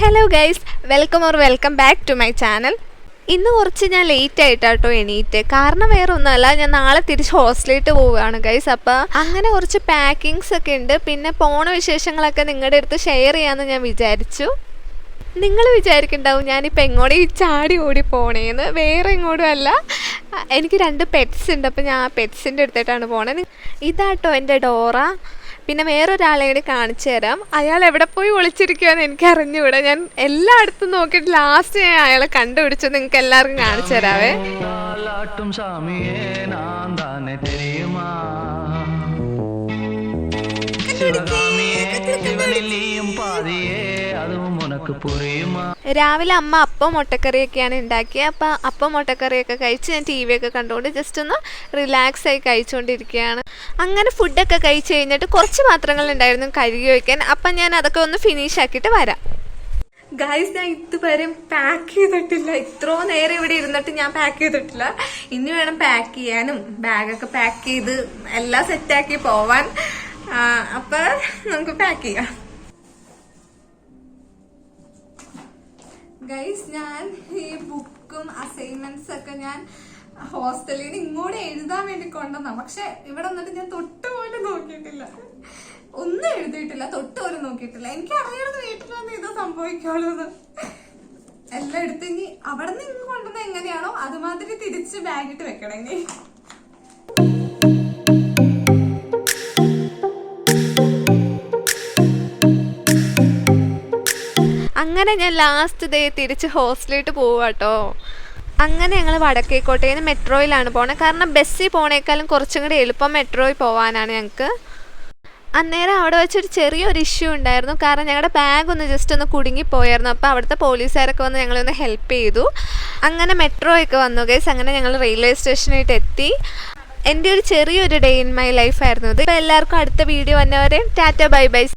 Hello guys welcome or welcome back to my channel ഇന്ന് കുറച്ച് ഞാൻ ലേറ്റ് ആയിട്ടാട്ടോ എണീറ്റ്. കാരണം വേറെ ഒന്നുമല്ല ഞാൻ നാളെ തിരിച്ച് ഹോസ്റ്റലിലേക്ക് പോവുകയാണ് ഗൈസ് അപ്പോൾ അങ്ങനെ കുറച്ച് പാക്കിങ്സ് ഒക്കെ ഉണ്ട്. പിന്നെ പോണ വിശേഷങ്ങളൊക്കെ നിങ്ങളുടെ അടുത്ത് ഷെയർ ചെയ്യാമെന്ന് ഞാൻ വിചാരിച്ചു. നിങ്ങൾ വിചാരിക്കുന്നുണ്ടാവും ഞാനിപ്പോൾ എങ്ങോട്ടും ചാടി ഓടി പോണേന്ന്. വേറെ എങ്ങോട്ടും അല്ല. എനിക്ക് രണ്ട് പെറ്റ്സ് ഉണ്ട് അപ്പോൾ ഞാൻ ആ പെറ്റ്സിന്റെ അടുത്തായിട്ടാണ് പോണത് ഇതാട്ടോ എന്റെ ഡോറ. പിന്നെ വേറൊരാളെ കൂടി കാണിച്ചു തരാം. അയാൾ എവിടെ പോയി ഒളിച്ചിരിക്കുമെന്ന് എനിക്ക് അറിഞ്ഞുകൂടാ ഞാൻ എല്ലായിടത്തും നോക്കിയിട്ട് ലാസ്റ്റ് ഞാൻ അയാളെ കണ്ടുപിടിച്ചു നിങ്ങൾക്ക് എല്ലാവർക്കും കാണിച്ചു തരാവേ. രാവിലെ അമ്മ അപ്പം മുട്ടക്കറിയൊക്കെയാണ് ഉണ്ടാക്കിയത് അപ്പൊ അപ്പം മുട്ടക്കറിയൊക്കെ കഴിച്ച് ഞാൻ ടി വി ഒക്കെ കണ്ടുകൊണ്ട് ജസ്റ്റ് ഒന്ന് റിലാക്സ് ആയി കഴിച്ചുകൊണ്ടിരിക്കുകയാണ് അങ്ങനെ ഫുഡൊക്കെ കഴിച്ചു കഴിഞ്ഞിട്ട് കുറച്ച് പാത്രങ്ങൾ ഉണ്ടായിരുന്നു കഴുകി വയ്ക്കാൻ അപ്പൊ ഞാൻ അതൊക്കെ ഒന്ന് ഫിനിഷ് ആക്കിയിട്ട് വരാം. ഗൈസ് ഞാൻ ഇതുവരെ പാക്ക് ചെയ്തിട്ടില്ല. ഇത്രോ നേരം ഇവിടെ ഇരുന്നിട്ട് ഞാൻ പാക്ക് ചെയ്തിട്ടില്ല. ഇനി വേണം പാക്ക് ചെയ്യാനും. ബാഗൊക്കെ പാക്ക് ചെയ്ത് എല്ലാം സെറ്റാക്കി പോവാൻ. അപ്പൊ നമുക്ക് പാക്ക് ചെയ്യാം. ഗൈസ് ഞാൻ ഈ ബുക്കും അസൈൻമെന്റ്സ് ഒക്കെ ഞാൻ ഹോസ്റ്റലിൽ നിന്ന് ഇങ്ങോട്ട് എഴുതാൻ വേണ്ടി കൊണ്ടുവന്ന. പക്ഷെ ഇവിടെ വന്നിട്ട് ഞാൻ തൊട്ട് പോലും നോക്കിയിട്ടില്ല. ഒന്നും എഴുതിയിട്ടില്ല തൊട്ട് പോലും നോക്കിയിട്ടില്ല. എനിക്ക് അറിയാതെ വീട്ടിൽ വന്ന് ഇത് സംഭവിക്കുള്ളൂ എല്ലാം എടുത്ത് ഇനി അവിടെ നിന്ന് കൊണ്ടുവന്ന എങ്ങനെയാണോ അതുമാതിരി തിരിച്ച് ബാഗിട്ട് വെക്കണം ഇനി. അങ്ങനെ ഞാൻ ലാസ്റ്റ് ഡേ തിരിച്ച് ഹോസ്റ്റലിലോട്ട് പോവാട്ടോ. അങ്ങനെ ഞങ്ങൾ വടക്കേക്കോട്ടയിൽ മെട്രോയിലാണ് പോണത് കാരണം ബസ്സിൽ പോണേക്കാളും കുറച്ചും കൂടി എളുപ്പം മെട്രോയിൽ പോകാനാണ് ഞങ്ങൾക്ക് അന്നേരം അവിടെ വെച്ചൊരു ചെറിയൊരു ഇഷ്യൂ ഉണ്ടായിരുന്നു. കാരണം ഞങ്ങളുടെ ബാഗ് ഒന്ന് ജസ്റ്റ് ഒന്ന് കുടുങ്ങിപ്പോയായിരുന്നു അപ്പോൾ അവിടുത്തെ പോലീസുകാരൊക്കെ വന്ന് ഞങ്ങളെ ഒന്ന് ഹെൽപ്പ് ചെയ്തു. അങ്ങനെ മെട്രോ ഒക്കെ വന്നു ഗൈസ് അങ്ങനെ ഞങ്ങൾ റെയിൽവേ സ്റ്റേഷനായിട്ട് എത്തി. എന്റെ ഒരു ചെറിയൊരു ഡേ ഇൻ മൈ ലൈഫായിരുന്നു ഇത് ഇപ്പോൾ എല്ലാവർക്കും അടുത്ത വീഡിയോ വന്നവരെയും ടാറ്റ ബൈ ബൈ.